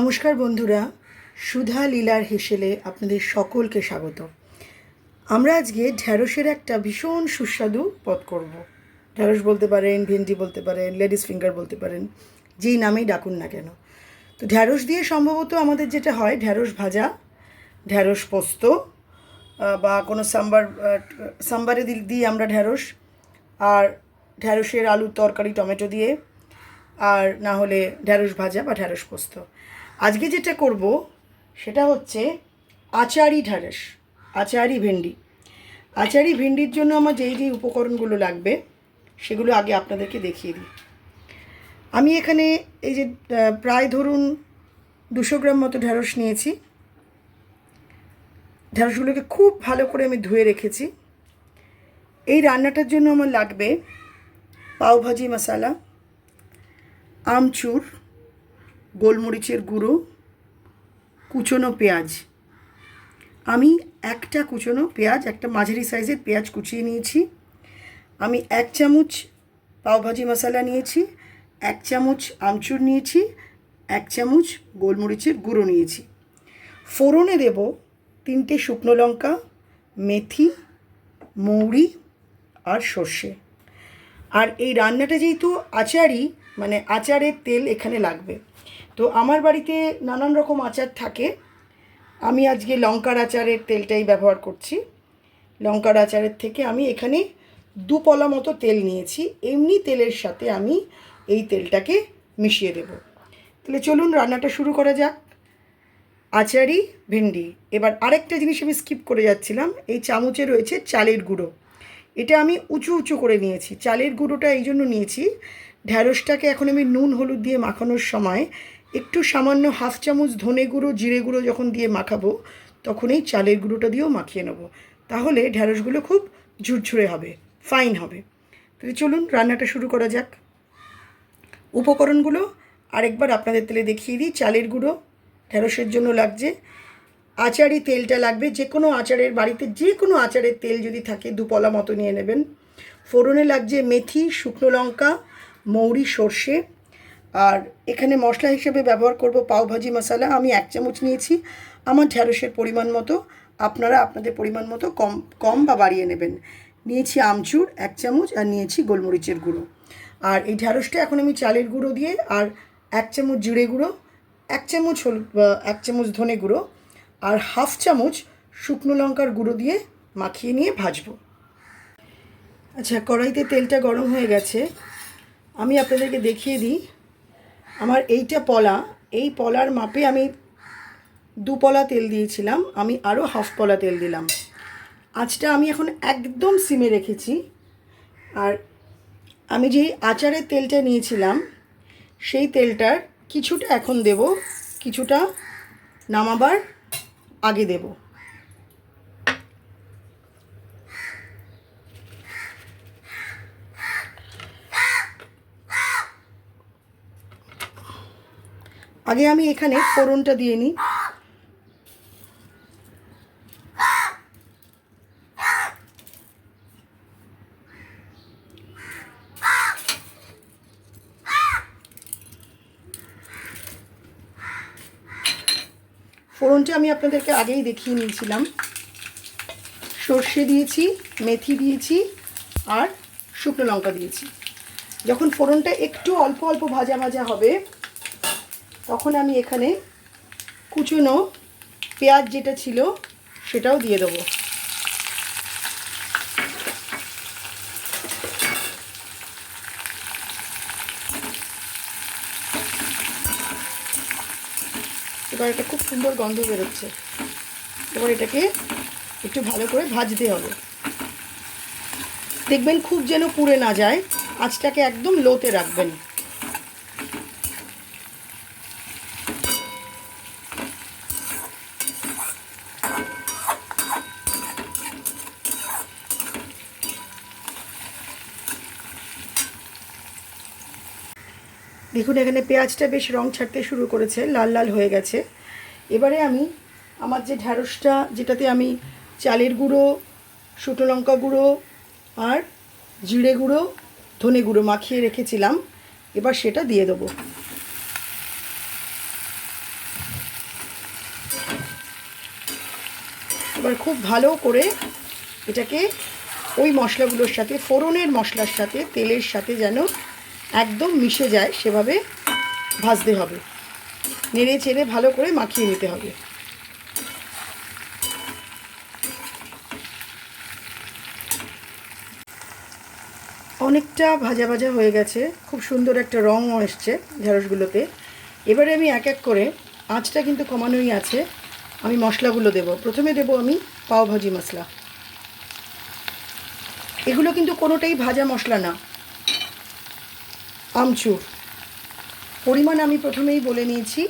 নমস্কার বন্ধুরা, সুধা লীলার হেসেলে আপনাদের সকলকে স্বাগত। আমরা আজকে ঢ্যাঁড়সের একটা ভীষণ সুস্বাদু পদ করব। ঢ্যাঁড়স বলতে পারেন, ভেন্ডি বলতে পারেন, লেডিস ফিঙ্গার বলতে পারেন, যেই নামেই ডাকুন না কেন। তো ঢ্যাঁড়স দিয়ে সম্ভবত আমাদের যেটা হয়, ঢ্যাঁড়স ভাজা, ঢ্যাঁড়স পোস্ত বা কোনো সাম্বার সাম্বারে দিই আমরা ঢ্যাঁড়স, আর ঢ্যাঁড়সের আলুর তরকারি, টমেটো দিয়ে, আর না হলে ঢ্যাঁড়স ভাজা বা ঢ্যাঁড়স পোস্ত। আজকে যেটা করব, সেটা হচ্ছে আচারি ঢ্যাঁড়স আচারি ভেন্ডি। আচারি ভেন্ডির জন্য আমার যেই যেই উপকরণগুলো লাগবে, সেগুলো আগে আপনাদেরকে দেখিয়ে দিই। আমি এখানে এই যে প্রায় ধরুন দুশো গ্রাম মতো ঢ্যাঁড়স নিয়েছি। ঢ্যাঁড়সগুলোকে খুব ভালো করে আমি ধুয়ে রেখেছি। এই রান্নাটার জন্য আমার লাগবে পাওভাজি মশালা, আমচুর গোলমরিচের গুঁড়ো, কুচনো পেঁয়াজ। আমি একটা কুচনো পেঁয়াজ, একটা মাঝারি সাইজের পেঁয়াজ কুচিয়ে নিয়েছি। আমি এক চামচ পাওভাজি মশলা নিয়েছি, এক চামচ আমচুর নিয়েছি, এক চামচ গোলমরিচের গুঁড়ো নিয়েছি। ফোড়নে দেব তিনটে শুকনো লঙ্কা, মেথি, মৌরি আর সর্ষে। আর এই রান্নাটা যেহেতু আচারই মানে আচারের তেল এখানে লাগবে। তো আমার বাড়িতে নানান রকম আচার থাকে। আমি আজকে লঙ্কার আচারের তেলটাই ব্যবহার করছি। লঙ্কার আচারের থেকে আমি এখানে দু পলা মতো তেল নিয়েছি। এমনি তেলের সাথে আমি এই তেলটাকে মিশিয়ে দেব। তাহলে চলুন রান্নাটা শুরু করা যাক। আচারি, ভেন্ডি। এবার আরেকটা জিনিস আমি স্কিপ করে যাচ্ছিলাম। এই চামচে রয়েছে চালের গুঁড়ো। এটা আমি উঁচু উঁচু করে নিয়েছি। চালের গুঁড়োটা এই জন্য নিয়েছি ঢ্যাঁড়সটাকে এখন আমি নুন, হলুদ দিয়ে মাখানোর সময় একটু সামান্য হাফ চামচ ধনে গুঁড়ো, জিরে গুঁড়ো যখন দিয়ে মাখাবো, তখন এই চালের গুঁড়োটা দিয়েও মাখিয়ে নেব। তাহলে ঢ্যাঁড়সগুলো খুব ঝুরঝুরে হবে, ফাইন হবে। তাহলে চলুন, রান্নাটা শুরু করা যাক। উপকরণগুলো আরেকবার আপনাদের তেলে দেখিয়ে দিই। চালের গুঁড়ো ঢ্যাঁড়সের জন্য লাগছে। আচারি তেলটা লাগবে, যে কোনো আচারের বাড়িতে যে কোনো আচারের তেল যদি থাকে, দুপলা মতো নিয়ে নেবেন। ফোড়নে লাগছে মেথি, শুকনো লঙ্কা মৌরি, সর্ষে। আর এখানে মশলা হিসেবে ব্যবহার করব পাওভাজি মশলা। আমি এক চামচ নিয়েছি। আমার ঢ্যাঁড়সের পরিমাণ মতো। আপনারা আপনাদের পরিমাণ মতো কম কম বা বাড়িয়ে নেবেন। নিয়েছি আমচুর এক চামচ আর নিয়েছি গোলমরিচের গুঁড়ো। আর এই ঢ্যাঁড়সটা এখন আমি চালের গুঁড়ো দিয়ে আর এক চামচ জিরে গুঁড়ো, এক চামচ হলুদ এক চামচ ধনে গুঁড়ো আর হাফ চামচ শুকনো লঙ্কার গুঁড়ো দিয়ে মাখিয়ে নিয়ে ভাজবো। আচ্ছা কড়াইতে তেলটা গরম হয়ে গেছে। আমি আপনাদেরকে দেখিয়ে দিই। আমার এইটা পলা, এই পলার মাপে আমি দু পলা তেল দিয়েছিলাম, আমি আরও হাফ পলা তেল দিলাম। আঁচটা আমি এখন একদম সিমে রেখেছি। আর আমি যে আচারের তেলটা নিয়েছিলাম, সেই তেলটার কিছুটা এখন দেব, কিছুটা নামাবার আগে দেব। আগে আমি এখানে ফোড়নটা দিয়ে নিই। ফোড়নটা আমি আপনাদেরকে আগেই দেখিয়ে নিয়েছিলাম। সর্ষে দিয়েছি, মেথি দিয়েছি আর শুকনো লঙ্কা দিয়েছি। যখন ফোড়নটা একটু অল্প অল্প ভাজা ভাজা হবে তখন আমি এখানে কুচনো পেঁয়াজ যেটা ছিল সেটাও দিয়ে দেবো। এবার এটা খুব সুন্দর গন্ধ বেরোচ্ছে। এবার এটাকে একটু ভালো করে ভাজতে হবে। দেখবেন খুব যেন পুড়ে না যায়। আঁচটাকে একদম লোতে রাখবেন। দেখুন, এখানে পেঁয়াজটা বেশ রং ছাড়তে শুরু করেছে, লাল লাল হয়ে গেছে। এবারে আমি আমার যে ঢ্যাঁড়সটা যেটাতে আমি চালের গুঁড়ো, শুকনো লঙ্কা গুঁড়ো আর জিরে গুঁড়ো, ধনে গুঁড়ো মাখিয়ে রেখেছিলাম, এবার সেটা দিয়ে দেবো। এবার খুব ভালো করে এটাকে ওই মশলাগুলোর সাথে, ফোড়নের মশলার সাথে, তেলের সাথে যেন একদম মিশে যায়, সেভাবে ভাজতে হবে। নেড়ে চেড়ে ভালো করে মাখিয়ে নিতে হবে। অনেকটা ভাজা ভাজা হয়ে গেছে, খুব সুন্দর একটা রঙও এসছে ঢেঁড়সগুলোতে। এবারে আমি এক এক করে, আঁচটা কিন্তু কমানোই আছে, আমি মশলাগুলো দেব। প্রথমে দেব আমি পাওভাজি মশলা। এগুলো কিন্তু কোনোটাই ভাজা মশলা না। আমচুর। পরিমাণ আমি প্রথমেই বলে নিয়েছি।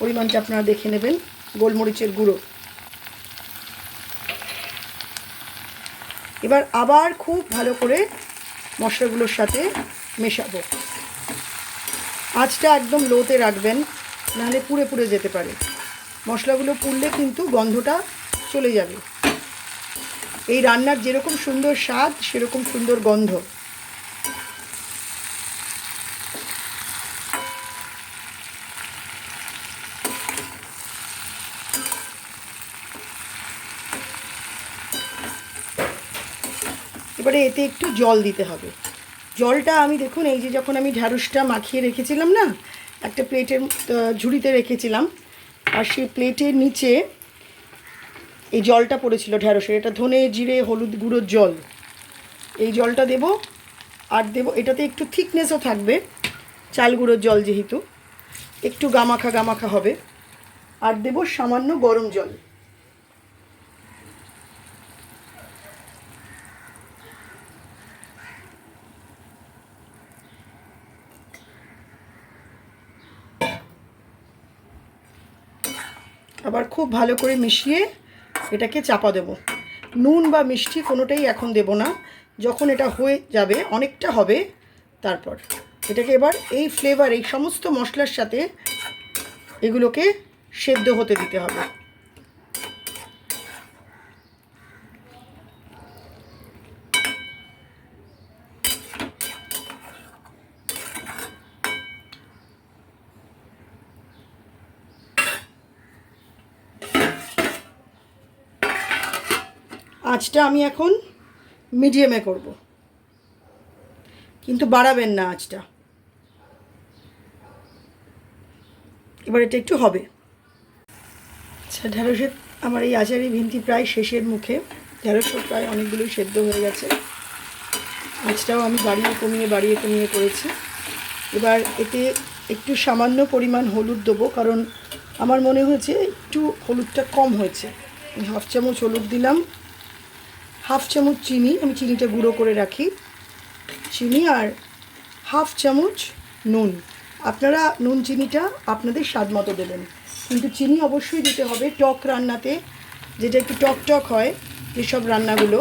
পরিমাণটা আপনারা দেখে নেবেন, গোলমরিচের গুঁড়ো। এবার আবার খুব ভালো করে মশলাগুলোর সাথে মেশাবো। আঁচটা একদম লোতে রাখবেন, নাহলে পুড়ে পুড়ে যেতে পারে। মশলাগুলো পুড়লে কিন্তু গন্ধটা চলে যাবে। এই রান্নার যেরকম সুন্দর স্বাদ, সেরকম সুন্দর গন্ধ এবারে এতে একটু জল দিতে হবে। জলটা আমি দেখুন, এই যে যখন আমি ঢ্যাঁড়সটা মাখিয়ে রেখেছিলাম না, একটা প্লেটের ঝুড়িতে রেখেছিলাম, আর সেই প্লেটের নিচে এই জলটা পড়েছিল ঢ্যাঁড়সের, এটা ধনে, জিরে, হলুদ গুঁড়োর জল। এই জলটা দেব, আর দেব, এটাতে একটু থিকনেসও থাকবে, চাল গুঁড়োর জল যেহেতু, একটু গামাখা গামাখা হবে, আর দেব সামান্য গরম জল আবার খুব ভালো করে মিশিয়ে এটাকে চাপা দেব। নুন বা মিষ্টি কোনোটাই এখন দেব না। যখন এটা হয়ে যাবে, অনেকটা হবে, তারপর এটাকে এবার এই ফ্লেভার এই সমস্ত মশলার সাথে এগুলোকে সেদ্ধ হতে দিতে হবে। আঁচটা আমি এখন মিডিয়ামে করব। কিন্তু বাড়াবেন না আঁচটা। এবার এটা একটু হবে। আচ্ছা ঢেঁড়সের আমার এই আচারি ভিন্তি প্রায় শেষের মুখে। ঢেঁড়সও প্রায় অনেকগুলোই সেদ্ধ হয়ে গেছে। আঁচটাও আমি বাড়িয়ে কমিয়ে বাড়িয়ে কমিয়ে করেছি। এবার এতে একটু সামান্য পরিমাণ হলুদ দেবো, কারণ আমার মনে হয়েছে একটু হলুদটা কম হয়েছে। আমি হাফ চামচ হলুদ দিলাম। হাফ চামচ চিনি, আমি চিনিটা গুঁড়ো করে রাখি। চিনি আর হাফ চামচ নুন। আপনারা নুন চিনিটা আপনাদের স্বাদ মতো দেবেন। কিন্তু চিনি অবশ্যই দিতে হবে টক রান্নাতে, যেটা একটু টক টক হয়, যেসব রান্নাগুলো।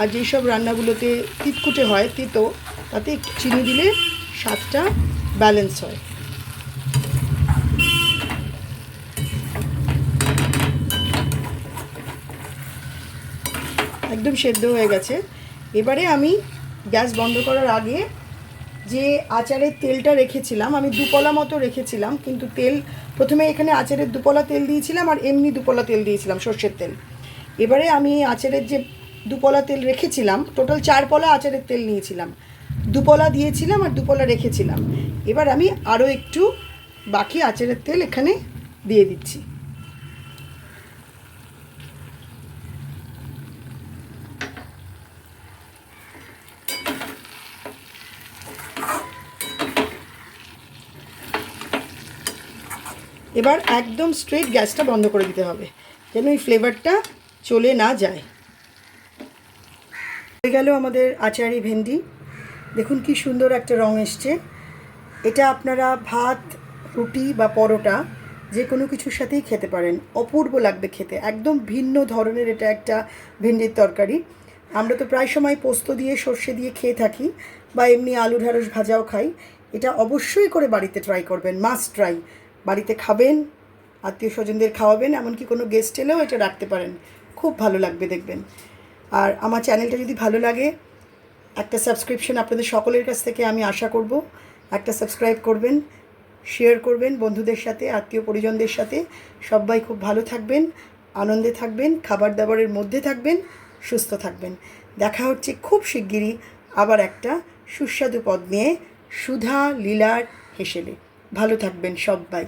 আর যেসব রান্নাগুলোতে তিতকুটে হয়, তিতো, তাতে চিনি দিলে স্বাদটা ব্যালেন্স হয়। একদম সেদ্ধ হয়ে গেছে। এবারে আমি গ্যাস বন্ধ করার আগে যে আচারের তেলটা রেখেছিলাম, আমি দুপলা মতো রেখেছিলাম, কিন্তু তেল প্রথমে এখানে আচারের দুপলা তেল দিয়েছিলাম আর এমনি দুপলা তেল দিয়েছিলাম, সর্ষের তেল। এবারে আমি আচারের যে দুপলা তেল রেখেছিলাম, টোটাল চার পলা আচারের তেল নিয়েছিলাম। দুপলা দিয়েছিলাম আর দুপলা রেখেছিলাম। এবার আমি আরও একটু বাকি আচারের তেল এখানে দিয়ে দিচ্ছি। এবার একদম স্ট্রেট গ্যাসটা বন্ধ করে দিতে হবে, যেন এই ফ্লেভারটা চলে না যায়। হয়ে গেল আমাদের আচারি ভেন্ডি। দেখুন কি সুন্দর একটা রং এসছে। এটা আপনারা ভাত, রুটি বা পরোটা যে কোনো কিছুর সাথেই খেতে পারেন। অপূর্ব লাগবে খেতে। একদম ভিন্ন ধরনের এটা একটা ভেন্ডির তরকারি। আমরা তো প্রায় সময় পোস্ত দিয়ে, সর্ষে দিয়ে খেয়ে থাকি বা এমনি আলু ঢ্যাঁড়স ভাজাও খাই। এটা অবশ্যই করে বাড়িতে ট্রাই করবেন মাস্ট ট্রাই বাড়িতে খাবেন আত্মীয় স্বজনদের খাওয়াবেন, এমনকি কোনো গেস্ট এলেও এটা রাখতে পারেন। খুব ভালো লাগবে দেখবেন। আর আমার চ্যানেলটা যদি ভালো লাগে, একটা সাবস্ক্রিপশন আপনাদের সকলের কাছ থেকে আমি আশা করব। একটা সাবস্ক্রাইব করবেন শেয়ার করবেন বন্ধুদের সাথে আত্মীয় পরিজনদের সাথে। সবাই খুব ভালো থাকবেন, আনন্দে থাকবেন খাবার দাবারের মধ্যে থাকবেন, সুস্থ থাকবেন। দেখা হচ্ছে খুব শিগগিরই আবার একটা সুস্বাদু পদ নিয়ে সুধা লীলার হেসেলে ভালো থাকবেন সবাই।